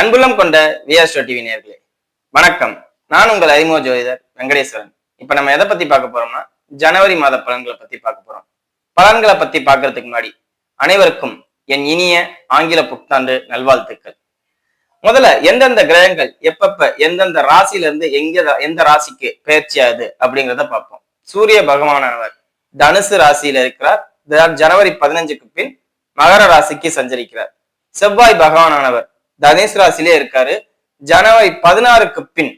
அன்புள்ளம் கொண்ட விஆர்ஸ்டோ டிவி நேர்களே வணக்கம். நான் உங்கள் அறிமுக ஜோதிடர் வெங்கடேஸ்வரன். இப்ப நம்ம எதை பத்தி பார்க்க போறோம்னா ஜனவரி மாத பலன்களை பத்தி பார்க்க போறோம். பலன்களை பத்தி பார்க்கறதுக்கு முன்னாடி அனைவருக்கும் என் இனிய ஆங்கில புத்தாண்டு நல்வாழ்த்துக்கள். முதல்ல எந்தெந்த கிரகங்கள் எப்பப்ப எந்தெந்த ராசியில இருந்து எங்க எந்த ராசிக்கு பயிற்சி ஆகுது அப்படிங்கிறத பார்ப்போம். சூரிய பகவானவர் தனுசு ராசியில இருக்கிறார். ஜனவரி பதினஞ்சுக்கு பின் மகர ராசிக்கு சஞ்சரிக்கிறார். செவ்வாய் பகவானவர் தனுஷ் ராசிலே இருக்காரு. ஜனவரி பதினாறுக்கு பின்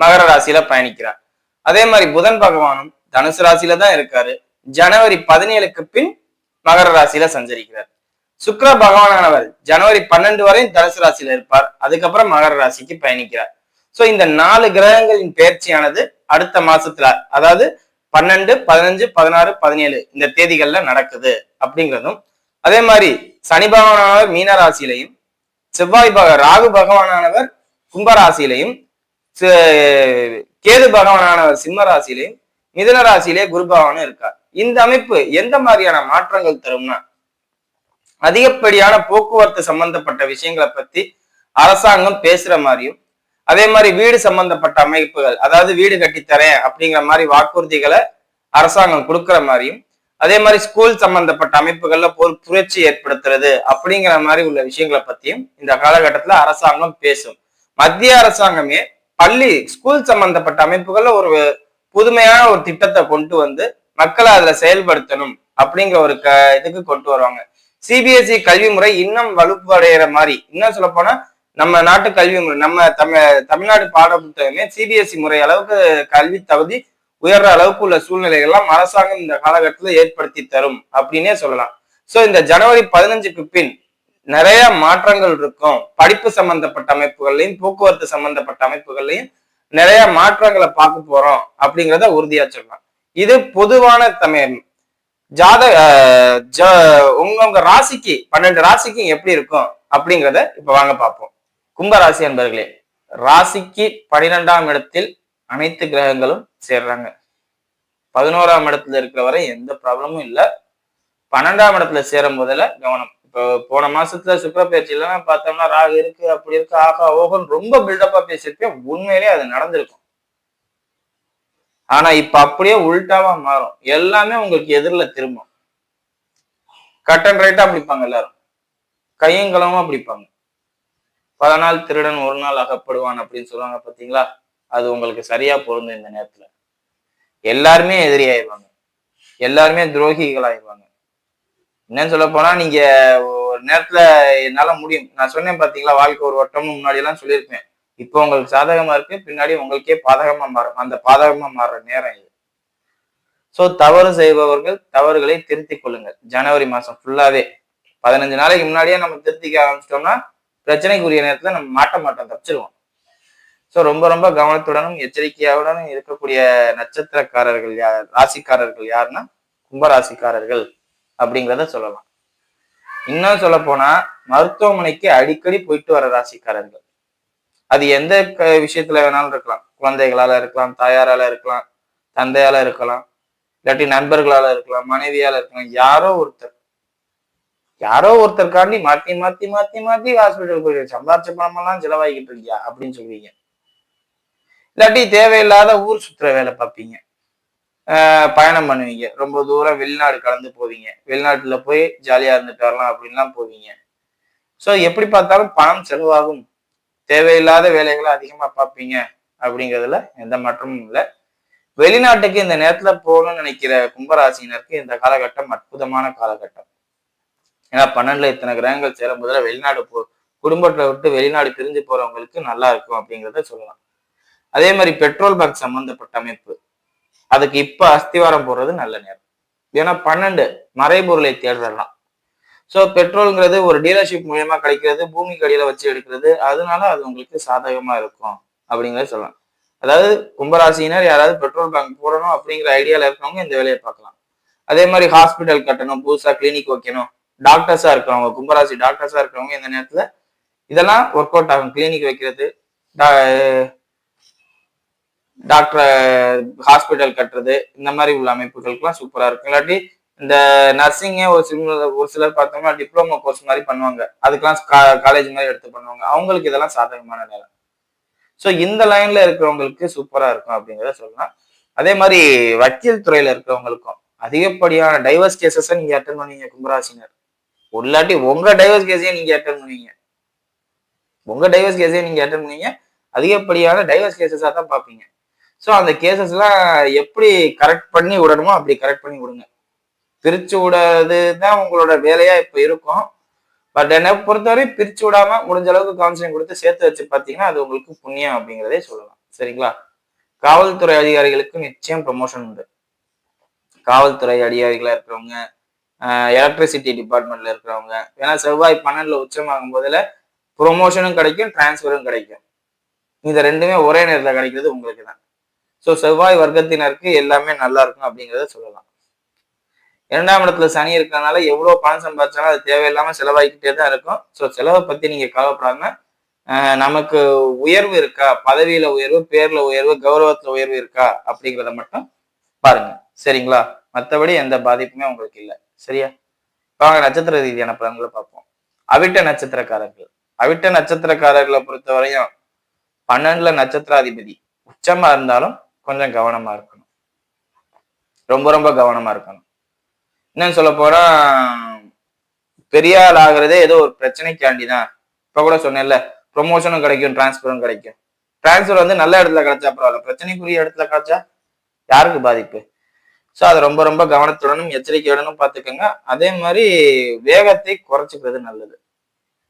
மகர ராசியில பயணிக்கிறார். அதே மாதிரி புதன் பகவானும் தனுசு ராசியில தான் இருக்காரு. ஜனவரி பதினேழுக்கு பின் மகர ராசியில சஞ்சரிக்கிறார். சுக்கர பகவானானவர் ஜனவரி பன்னெண்டு வரை தனுசு ராசியில இருப்பார். அதுக்கப்புறம் மகர ராசிக்கு பயணிக்கிறார். சோ இந்த நாலு கிரகங்களின் பயிற்சியானது அடுத்த மாசத்துல அதாவது பன்னெண்டு பதினஞ்சு பதினாறு பதினேழு இந்த தேதிகள்ல நடக்குது அப்படிங்கிறதும் அதே மாதிரி சனி பகவானானவர் மீன ராசியிலையும் செவ்வாய் பக ராகு பகவானானவர் கும்பராசியிலையும் கேது பகவானானவர் சிம்ம ராசியிலையும் மிதன ராசியிலே குரு பகவானும் இருக்கார். இந்த அமைப்பு எந்த மாதிரியான மாற்றங்கள் தரும்னா அதிகப்படியான போக்குவரத்து சம்பந்தப்பட்ட விஷயங்களை பத்தி அரசாங்கம் பேசுற மாதிரியும் அதே மாதிரி வீடு சம்பந்தப்பட்ட அமைப்புகள் அதாவது வீடு கட்டித்தரேன் அப்படிங்கிற மாதிரி வாக்குறுதிகளை அரசாங்கம் கொடுக்கிற மாதிரியும் அதே மாதிரி ஸ்கூல் சம்பந்தப்பட்ட அமைப்புகள்ல ஒரு புரட்சி ஏற்படுத்துறது அப்படிங்கிற மாதிரி உள்ள விஷயங்களை பத்தியும் இந்த காலகட்டத்துல அரசாங்கம் பேசும். மத்திய அரசாங்கமே பள்ளி ஸ்கூல் சம்பந்தப்பட்ட அமைப்புகள்ல ஒரு புதுமையான ஒரு திட்டத்தை கொண்டு வந்து மக்களை அதுல செயல்படுத்தணும் அப்படிங்கிற ஒரு க இதுக்கு கொண்டு வருவாங்க. சிபிஎஸ்இ கல்வி முறை இன்னும் வலுப்படைகிற மாதிரி இன்னும் சொல்ல போனா நம்ம நாட்டு கல்வி முறை நம்ம தமிழ் தமிழ்நாடு பாட புத்தகமே சிபிஎஸ்இ முறை அளவுக்கு கல்வி தகுதி உயர்ற அளவுக்கு உள்ள சூழ்நிலைகள்லாம் அரசாங்கம் இந்த காலகட்டத்துல ஏற்படுத்தி தரும் அப்படின்னே சொல்லலாம். சோ இந்த ஜனவரி பதினஞ்சுக்கு பின் நிறைய மாற்றங்கள் இருக்கும். படிப்பு சம்பந்தப்பட்ட அமைப்புகள்லையும் போக்குவரத்து சம்பந்தப்பட்ட அமைப்புகள்லையும் நிறைய மாற்றங்களை பார்க்க போறோம் அப்படிங்கிறத உறுதியா சொல்லலாம். இது பொதுவான தமிழ் ஜாத அஹ், ஜ- உங்க உங்க ராசிக்கு பன்னெண்டு ராசிக்கு எப்படி இருக்கும் அப்படிங்கிறத இப்ப வாங்க பார்ப்போம். கும்ப ராசி என்பர்களே ராசிக்கு பனிரெண்டாம் இடத்தில் அனைத்து கிரகங்களும் சேர்றாங்க. பதினோராம் இடத்துல இருக்கிற வரை எந்த ப்ராப்ளமும் இல்லை. பன்னெண்டாம் இடத்துல சேரும் போதில் கவனம். இப்போ போன மாசத்துல சுக்கர பயிற்சியிலாம் பார்த்தோம்னா ராகு இருக்கு அப்படி இருக்கு ஆகா ஓகோன்னு ரொம்ப பில்டப்பா பேசியிருப்பேன் உண்மையிலேயே அது நடந்திருக்கும். ஆனா இப்ப அப்படியே உள்டாவா மாறும். எல்லாமே உங்களுக்கு எதிரில் திரும்பும். கட் அண்ட் ரைட்டா பிடிப்பாங்க எல்லாரும். கையங்களமா பிடிப்பாங்க. பல நாள் திருடன் ஒரு நாள் அகப்படுவான் அப்படின்னு சொல்லுவாங்க பாத்தீங்களா அது உங்களுக்கு சரியா பொருந்தும் இந்த நேரத்துல. எல்லாருமே எதிரி ஆயிடுவாங்க. எல்லாருமே துரோகிகள் ஆயிடுவாங்க என்னன்னு சொல்ல போனா நீங்க ஒரு நேரத்துல என்னால முடியும். நான் சொன்னேன் பாத்தீங்களா வாழ்க்கை ஒரு வட்டம்னு முன்னாடி எல்லாம் சொல்லியிருப்பேன். இப்போ உங்களுக்கு சாதகமா இருக்கு பின்னாடி உங்களுக்கே பாதகமா மாறும். அந்த பாதகமா மாறுற நேரம் இது. ஸோ தவறு செய்பவர்கள் தவறுகளை திருத்திக் கொள்ளுங்கள். ஜனவரி மாசம் ஃபுல்லாவே பதினஞ்சு நாளைக்கு முன்னாடியே நம்ம திருத்திக்க ஆரம்பிச்சிட்டோம்னா பிரச்சனைக்குரிய நேரத்துல நம்ம மாட்ட மாட்டோம் தப்பிச்சிருவோம். ஸோ ரொம்ப ரொம்ப கவனத்துடனும் எச்சரிக்கையாவுடனும் இருக்கக்கூடிய நட்சத்திரக்காரர்கள் யார் ராசிக்காரர்கள் யாருன்னா கும்பராசிக்காரர்கள் அப்படிங்கிறத சொல்லலாம். இன்னும் சொல்ல போனா மருத்துவமனைக்கு அடிக்கடி போயிட்டு வர ராசிக்காரர்கள். அது எந்த க- விஷயத்துல வேணாலும் இருக்கலாம். குழந்தைகளால இருக்கலாம் தாயாரால இருக்கலாம் தந்தையால இருக்கலாம் இல்லாட்டி நண்பர்களால இருக்கலாம் மனைவியால இருக்கலாம் யாரோ ஒருத்தர். யாரோ ஒருத்தருக்காண்டி மாத்தி மாத்தி மாத்தி மாத்தி ஹாஸ்பிட்டல் போயிட்டு சம்பாரிச்ச பணமெல்லாம் செலவாகிக்கிட்டு இருக்கியா அப்படின்னு சொல்லுவீங்க இல்லாட்டி தேவையில்லாத ஊர் சுற்றுற வேலை பார்ப்பீங்க. பயணம் பண்ணுவீங்க. ரொம்ப தூரம் வெளிநாடு கலந்து போவீங்க. வெளிநாட்டுல போய் ஜாலியா இருந்துட்டு வரலாம் அப்படின்லாம் போவீங்க. ஸோ எப்படி பார்த்தாலும் பணம் செலவாகும். தேவையில்லாத வேலைகளை அதிகமா பார்ப்பீங்க அப்படிங்கிறதுல எந்த மாற்றமும் இல்லை. வெளிநாட்டுக்கு இந்த நேரத்துல போகணும்னு நினைக்கிற கும்பராசினருக்கு இந்த காலகட்டம் அற்புதமான காலகட்டம். ஏன்னா பன்னெண்டுல இத்தனை கிரகங்கள் சேரும் போதுல வெளிநாடு போ குடும்பத்தை விட்டு வெளிநாடு பிரிஞ்சு போறவங்களுக்கு நல்லா இருக்கும் அப்படிங்கிறத சொல்லலாம். அதே மாதிரி பெட்ரோல் பங்க் சம்பந்தப்பட்ட அமைப்பு. அதுக்கு இப்ப அஸ்திவாரம் போடுறது நல்ல நேரம். ஏன்னா பன்னெண்டு மறைபொருளை தேடுறலாம் ஸோ பெட்ரோல்ங்கிறது ஒரு டீலர்ஷிப் மூலியமா கிடைக்கிறது பூமி கடியில வச்சு எடுக்கிறது அதனால அது உங்களுக்கு சாதகமா இருக்கும் அப்படிங்கிறத சொல்லலாம். அதாவது கும்பராசினர் யாராவது பெட்ரோல் பங்க் போடணும் அப்படிங்கிற ஐடியால இருக்கிறவங்க இந்த வேலையை பார்க்கலாம். அதே மாதிரி ஹாஸ்பிட்டல் கட்டணும் புதுசா கிளினிக் வைக்கணும். டாக்டர்ஸா இருக்கிறவங்க கும்பராசி டாக்டர்ஸா இருக்கிறவங்க இந்த நேரத்துல இதெல்லாம் ஒர்க் அவுட் ஆகும். கிளினிக் வைக்கிறது டாக்டர் ஹாஸ்பிட்டல் கட்டுறது இந்த மாதிரி உள்ள அமைப்புகளுக்குலாம் சூப்பராக இருக்கும். இல்லாட்டி இந்த நர்சிங்கே ஒரு சில ஒரு சிலர் பார்த்தோம்னா டிப்ளமோ கோர்ஸ் மாதிரி பண்ணுவாங்க. அதுக்கெல்லாம் காலேஜ் மாதிரி எடுத்து பண்ணுவாங்க. அவங்களுக்கு இதெல்லாம் சாதகமான நேரம் ஸோ இந்த லைன்ல இருக்கிறவங்களுக்கு சூப்பராக இருக்கும் அப்படிங்கிறத சொல்லலாம். அதே மாதிரி வக்கீல் துறையில இருக்கிறவங்களுக்கும் அதிகப்படியான டைவர்ஸ் கேசஸை நீங்க அட்டன் பண்ணுவீங்க கும்பராசினர். உள்ளாட்டி உங்க டைவர்ஸ் கேஸையும் நீங்க அட்டன் பண்ணுவீங்க. உங்க டைவர்ஸ் கேஸையும் நீங்க அட்டன் பண்ணுவீங்க. அதிகப்படியான டைவர்ஸ் கேசஸாக தான் பார்ப்பீங்க. ஸோ அந்த கேசஸ்லாம் எப்படி கரெக்ட் பண்ணி விடணுமோ அப்படி கரெக்ட் பண்ணி விடுங்க. பிரிச்சு விடாது தான் உங்களோட வேலையாக இப்போ இருக்கும். பட் என்னை பொறுத்தவரை பிரித்து விடாம முடிஞ்ச அளவுக்கு கவுன்சிலிங் கொடுத்து சேர்த்து வச்சு பார்த்தீங்கன்னா அது உங்களுக்கு புண்ணியம் அப்படிங்கிறதே சொல்லலாம். சரிங்களா? காவல்துறை அதிகாரிகளுக்கு நிச்சயம் ப்ரமோஷன் உண்டு. காவல்துறை அதிகாரிகளாக இருக்கிறவங்க எலக்ட்ரிசிட்டி டிபார்ட்மெண்ட்ல இருக்கிறவங்க ஏன்னா செவ்வாய் பன்னெண்டுல உச்சமாகும் போதில் ப்ரொமோஷனும் கிடைக்கும் டிரான்ஸ்ஃபரும் கிடைக்கும். இந்த ரெண்டுமே ஒரே நேரத்தில் கிடைக்கிறது உங்களுக்கு தான் ஸோ செவ்வாய் வர்க்கத்தினருக்கு எல்லாமே நல்லா இருக்கும் அப்படிங்கிறத சொல்லலாம். இரண்டாம் இடத்துல சனி இருக்கிறதுனால எவ்வளோ பணம் சம்பாதிச்சாலும் அது தேவையில்லாம செலவாகிக்கிட்டே தான் இருக்கும். ஸோ செலவை பத்தி நீங்க கவலைப்படாம நமக்கு உயர்வு இருக்கா? பதவியில உயர்வு பேர்ல உயர்வு கௌரவத்துல உயர்வு இருக்கா? அப்படிங்கிறத மட்டும் பாருங்க. சரிங்களா? மற்றபடி எந்த பாதிப்புமே உங்களுக்கு இல்லை. சரியா? வாங்க நட்சத்திர ரீதியான பலன்களை பார்ப்போம். அவிட்ட நட்சத்திரக்காரர்கள். அவிட்ட நட்சத்திரக்காரர்களை பொறுத்த வரையும் பன்னெண்டுல நட்சத்திராதிபதி. உச்சமா இருந்தாலும் கொஞ்சம் கவனமா இருக்கணும். ரொம்ப ரொம்ப கவனமா இருக்கணும். என்னன்னு சொல்ல போனா பெரிய ஆள் ஆகுறதே ஏதோ ஒரு பிரச்சனைக்காண்டி தான் இப்ப கூட சொன்னேன்ல ப்ரொமோஷனும் கிடைக்கும் டிரான்ஸ்பரும் கிடைக்கும். டிரான்ஸ்பர் வந்து நல்ல இடத்துல கிடைச்சா பரவாயில்ல பிரச்சனைக்குரிய இடத்துல கிடைச்சா யாருக்கு பாதிப்பு? ஸோ அதை ரொம்ப ரொம்ப கவனத்துடனும் எச்சரிக்கையுடனும் பார்த்துக்கோங்க. அதே மாதிரி வேகத்தை குறைச்சிக்கிறது நல்லது.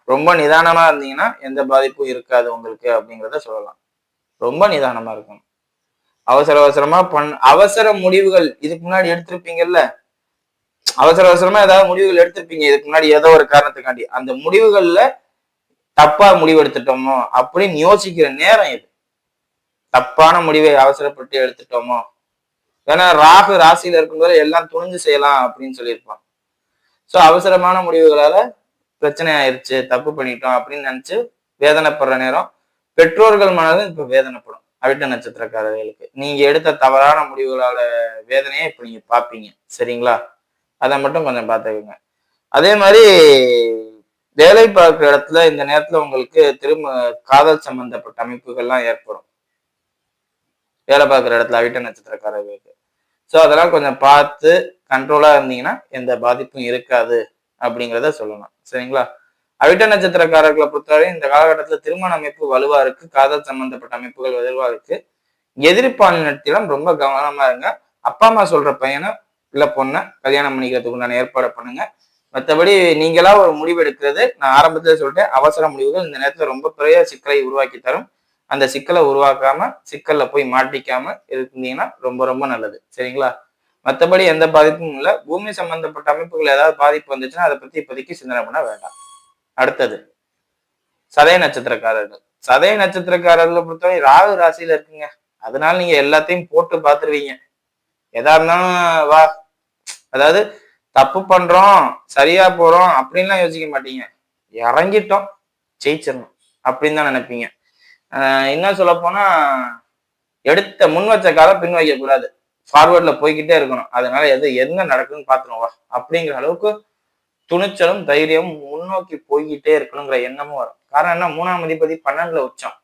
ரொம்ப நிதானமாக இருந்தீங்கன்னா எந்த பாதிப்பும் இருக்காது உங்களுக்கு அப்படிங்கிறத சொல்லலாம். ரொம்ப நிதானமா இருக்கணும். அவசர அவசரமா பண் அவசர முடிவுகள் இதுக்கு முன்னாடி எடுத்திருப்பீங்கல்ல? அவசர அவசரமா ஏதாவது முடிவுகள் எடுத்திருப்பீங்க இதுக்கு முன்னாடி ஏதோ ஒரு காரணத்துக்காண்டி. அந்த முடிவுகள்ல தப்பா முடிவு எடுத்துட்டோமோ அப்படின்னு யோசிக்கிற நேரம் இது. தப்பான முடிவை அவசரப்பட்டு எடுத்துட்டோமோ. ஏன்னா ராகு ராசியில இருக்கும்போது எல்லாம் துணிஞ்சு செய்யலாம் அப்படின்னு சொல்லியிருப்பான். சோ அவசரமான முடிவுகளால பிரச்சனை ஆயிடுச்சு தப்பு பண்ணிட்டோம் அப்படின்னு நினைச்சு வேதனைப்படுற நேரம். பெற்றோர்கள் மனதும் இப்ப வேதனைப்படும். அவிட்ட நட்சத்திரக்காரர்களுக்கு. நீங்க எடுத்த தவறான முடிவுகளோட வேதனையை இப்ப நீங்க பாப்பீங்க சரிங்களா? அதை மட்டும் கொஞ்சம் பார்த்துக்கோங்க. அதே மாதிரி வேலை பார்க்குற இடத்துல இந்த நேரத்துல உங்களுக்கு திரும்ப காதல் சம்பந்தப்பட்ட அமைப்புகள்லாம் ஏற்படும். வேலை பார்க்குற இடத்துல அவிட்ட நட்சத்திரக்காரர்களுக்கு. ஸோ அதெல்லாம் கொஞ்சம் பார்த்து கண்ட்ரோலாக இருந்தீங்கன்னா எந்த பாதிப்பும் இருக்காது அப்படிங்கிறத சொல்லலாம். சரிங்களா? அவிட்ட நட்சத்திரக்காரர்களை பொறுத்தவரை இந்த காலகட்டத்தில் திருமண அமைப்பு வலுவா இருக்கு காதல் சம்பந்தப்பட்ட அமைப்புகள் வலுவா இருக்கு எதிர்ப்பாளினத்திலும் ரொம்ப கவனமா இருங்க. அப்பா அம்மா சொல்ற பையனை இல்ல பொண்ணை கல்யாணம் பண்ணிக்கிறதுக்கு உண்டான ஏற்பாடு பண்ணுங்க. மற்றபடி நீங்களா ஒரு முடிவு எடுக்கிறது நான் ஆரம்பத்தில் சொல்லிட்டேன் அவசர முடிவுகள் இந்த நேரத்தில் ரொம்ப பெரிய சிக்கலை உருவாக்கி தரும். அந்த சிக்கலை உருவாக்காம சிக்கல்ல போய் மாட்டிக்காம இருந்தீங்கன்னா ரொம்ப ரொம்ப நல்லது. சரிங்களா? மற்றபடி எந்த பாதிப்பும் இல்லை. பூமி சம்பந்தப்பட்ட அமைப்புகள் ஏதாவது பாதிப்பு வந்துச்சுன்னா அதை பத்தி இப்போதைக்கு சிந்தனை பண்ண வேண்டாம். அடுத்தது. சதய நட்சத்திரக்காரர்கள். சதய நட்சத்திரக்காரர்களை பொறுத்தவரை ராகு ராசியில இருக்குங்க. அதனால நீங்க எல்லாத்தையும் போட்டு பார்த்துருவீங்க. எதா இருந்தாலும் வா. அதாவது தப்பு பண்றோம் சரியா போறோம் அப்படின்லாம் யோசிக்க மாட்டீங்க. இறங்கிட்டோம் ஜெயிச்சிடணும் அப்படின்னு தான் நினைப்பீங்க. என்ன சொல்ல போனா எடுத்த முன் வச்ச காலம் பின் வைக்க கூடாது ஃபார்வர்ட்ல போய்கிட்டே இருக்கணும். அதனால எது என்ன நடக்குன்னு பாத்துருவா அப்படிங்கிற அளவுக்கு துணிச்சலும் தைரியமும் முன்னோக்கி போய்கிட்டே இருக்கணுங்கிற எண்ணமும் வரும். காரணம் என்ன? மூணாம் அதிபதி பன்னெண்டுல உச்சம்.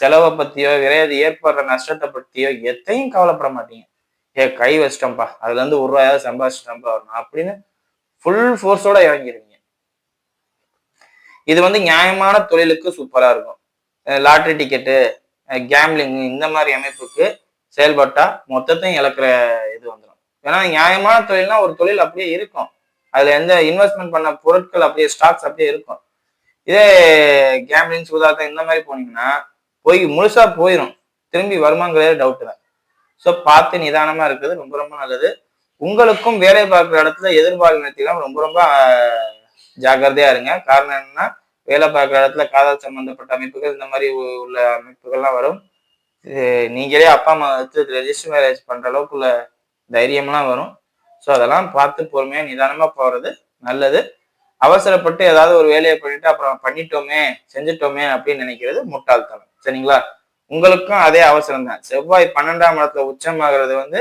செலவை பத்தியோ விரையாது ஏற்படுற நஷ்டத்தை பத்தியோ எத்தையும் கவலைப்பட மாட்டீங்க. ஏ கை வச்சிட்டோம்ப்பா அதுல இருந்து ஒரு ரூபாயாவது சம்பாதிச்சிட்டோம்ப்பா வரணும் அப்படின்னு ஃபுல் ஃபோர்ஸோட இறங்கிருவீங்க. இது வந்து நியாயமான தொழிலுக்கு சூப்பரா இருக்கும். லாட்ரி டிக்கெட்டு கேம்லிங் இந்த மாதிரி அமைப்புக்கு செயல்பட்டா மொத்தத்தையும் இழக்கிற இது வந்துடும் ஏன்னா நியாயமான தொழில்னா ஒரு தொழில் அப்படியே இருக்கும். அதுல எந்த இன்வெஸ்ட்மெண்ட் பண்ண பொருட்கள் அப்படியே ஸ்டாக்ஸ் அப்படியே இருக்கும். இதே கேம்லின் சூதாட்டம் இந்த மாதிரி போனீங்கன்னா போய் முழுசா போயிடும் திரும்பி வருமாங்கிறதே டவுட் தான் ஸோ பார்த்து நிதானமா இருக்குது ரொம்ப ரொம்ப நல்லது. உங்களுக்கும் வேலை பார்க்குற இடத்துல எதிர்பாலினத்திலும் ரொம்ப ரொம்ப ஜாக்கிரதையா இருங்க. காரணம் என்னன்னா வேலை பார்க்குற இடத்துல காதல் சம்பந்தப்பட்ட அமைப்புகள் இந்த மாதிரி உள்ள அமைப்புகள்லாம் வரும். நீங்களே அப்பா அம்மா வச்சு ரெஜிஸ்டர் மேரேஜ் பண்ற அளவுக்குள்ள தைரியம்லாம் வரும். ஸோ அதெல்லாம் பார்த்து பொறுமையாக நிதானமாக போகிறது நல்லது. அவசரப்பட்டு ஏதாவது ஒரு வேலையை பண்ணிட்டு அப்புறம் பண்ணிட்டோமே செஞ்சுட்டோமே அப்படின்னு நினைக்கிறது முட்டாள்தனம். சரிங்களா? உங்களுக்கும் அதே அவசரம் தான். செவ்வாய் பன்னெண்டாம் இடத்துல உச்சமாகிறது வந்து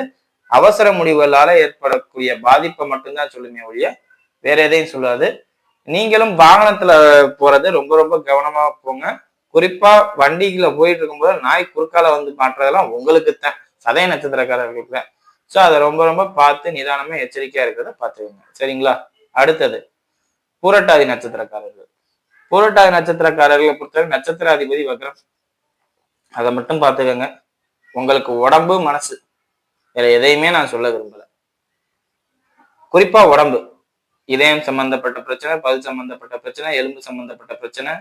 அவசர முடிவுகளால ஏற்படக்கூடிய பாதிப்பை மட்டும்தான் சொல்லுமே ஒழிய வேற எதையும் சொல்லாது. நீங்களும் வாகனத்துல போறது ரொம்ப ரொம்ப கவனமா போங்க. குறிப்பா வண்டிகளை போயிட்டு இருக்கும்போது நாய் குறுக்கால வந்து மாட்டுறதெல்லாம் உங்களுக்கு தான் சதய நட்சத்திரக்காரர்களுக்கு தான் ஸோ அதை ரொம்ப ரொம்ப பார்த்து நிதானமா எச்சரிக்கையா இருக்கிறத பார்த்துக்கோங்க. சரிங்களா? அடுத்தது பூரட்டாதி நட்சத்திரக்காரர்கள். பூரட்டாதி நட்சத்திரக்காரர்களை பொறுத்தவரை நட்சத்திர அதிபதி வக்ரம். அதை மட்டும் பார்த்துக்கோங்க. உங்களுக்கு உடம்பு மனசு. வேற எதையுமே நான் சொல்ல விரும்பல. குறிப்பா உடம்பு. இதயம் சம்பந்தப்பட்ட பிரச்சனை பல் சம்பந்தப்பட்ட பிரச்சனை எலும்பு சம்பந்தப்பட்ட பிரச்சனை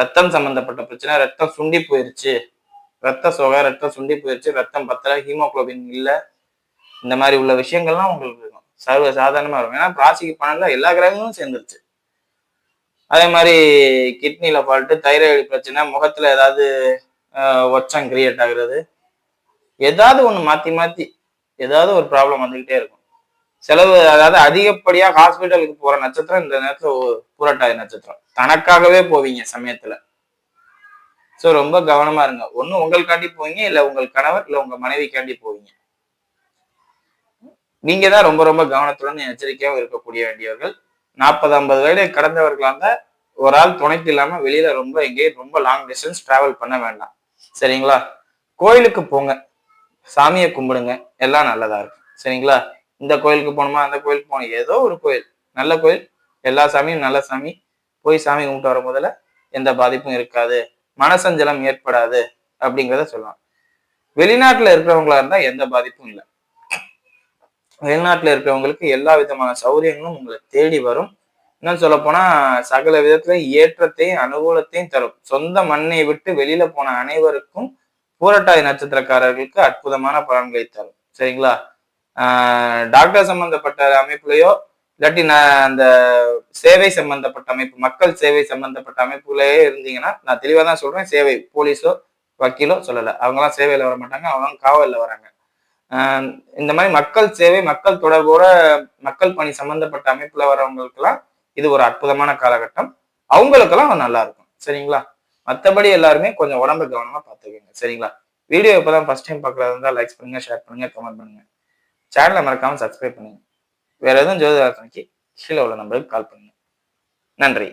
ரத்தம் சம்பந்தப்பட்ட பிரச்சனை ரத்தம் சுண்டி போயிருச்சு. ரத்த சோகை ரத்தம் சுண்டி போயிருச்சு. ரத்தம் பத்தல ஹீமோகுளோபின் இல்லை. இந்த மாதிரி உள்ள விஷயங்கள்லாம் உங்களுக்கு இருக்கும் சர்வ சாதாரணமா இருக்கும். ஏன்னா ராசிக்கு பன்னெண்டுல எல்லா கிரகங்களும் சேர்ந்துருச்சு. அதே மாதிரி கிட்னில ஃபால்ட்டு தைராய்டு பிரச்சனை முகத்துல ஏதாவது ஒச்சம் கிரியேட் ஆகுறது. ஏதாவது ஒண்ணு மாத்தி மாத்தி ஏதாவது ஒரு ப்ராப்ளம் வந்துகிட்டே இருக்கும். செலவு அதாவது அதிகப்படியா ஹாஸ்பிட்டலுக்கு போற நட்சத்திரம் இந்த நேரத்துல ஒ- பூரட்டாதி நட்சத்திரம். தனக்காகவே போவீங்க சமயத்துல. சோ ரொம்ப கவனமா இருங்க. ஒண்ணு உங்களுக்காண்டி போவீங்க இல்ல உங்கள் கணவர் இல்ல உங்க மனைவிக்காண்டி போவீங்க. நீங்க தான் ரொம்ப ரொம்ப கவனத்துடன் எச்சரிக்கையாக இருக்கக்கூடிய வேண்டியவர்கள். நாற்பது ஐம்பது வயதை கடந்தவர்களாக ஒரு ஆள் துணைக்கு இல்லாம வெளியில ரொம்ப எங்கேயும் ரொம்ப லாங் டிஸ்டன்ஸ் டிராவல் பண்ண வேண்டாம். சரிங்களா? கோயிலுக்கு போங்க. சாமியை கும்பிடுங்க. எல்லாம் நல்லதா இருக்கும் சரிங்களா? இந்த கோயிலுக்கு போகணுமா? அந்த கோயிலுக்கு போகணும். ஏதோ ஒரு கோயில். நல்ல கோயில். எல்லா சாமியும் நல்ல சாமி. போய் சாமி கும்பிட்டு வர முதல்ல எந்த பாதிப்பும் இருக்காது. மனசஞ்சலம் ஏற்படாது அப்படிங்கிறத சொல்லலாம். வெளிநாட்டுல இருக்கிறவங்களா இருந்தா எந்த பாதிப்பும் இல்லை. வெளிநாட்டில் இருக்கிறவங்களுக்கு எல்லா விதமான சௌகரியங்களும் உங்களை தேடி வரும். இன்னும் சொல்ல போனா சகல விதத்துல ஏற்றத்தையும் அனுகூலத்தையும் தரும். சொந்த மண்ணை விட்டு வெளியில போன அனைவருக்கும் பூரட்டாதி நட்சத்திரக்காரர்களுக்கு அற்புதமான பலன்களை தரும். சரிங்களா? டாக்டர் சம்பந்தப்பட்ட அமைப்புலையோ இல்லாட்டி நான் அந்த சேவை சம்பந்தப்பட்ட அமைப்பு மக்கள் சேவை சம்பந்தப்பட்ட அமைப்புலயே இருந்தீங்கன்னா நான் தெளிவாக தான் சொல்றேன். சேவை போலீஸோ வக்கீலோ சொல்லலை. அவங்கலாம் சேவையில் வர மாட்டாங்க. அவங்க காவலில் வராங்க. இந்த மாதிரி மக்கள் சேவை மக்கள் தொடர்போட மக்கள் பணி சம்பந்தப்பட்ட அமைப்புல வரவங்களுக்கெல்லாம் இது ஒரு அற்புதமான காலகட்டம். அவங்களுக்கெல்லாம் நல்லா இருக்கும். சரிங்களா? மற்றபடி எல்லாருமே கொஞ்சம் உடம்பு கவனமா பார்த்துக்கோங்க. சரிங்களா? வீடியோ இப்பதான் ஃபர்ஸ்ட் டைம் பார்க்கறதா இருந்தால் லைக்ஸ் பண்ணுங்க ஷேர் பண்ணுங்க கமெண்ட் பண்ணுங்க. சேனலை மறக்காம சப்ஸ்கிரைப் பண்ணுங்க. வேற எதுவும் ஜோதிதாசனைக்கு கீழே உள்ள நம்பருக்கு கால் பண்ணுங்க. நன்றி.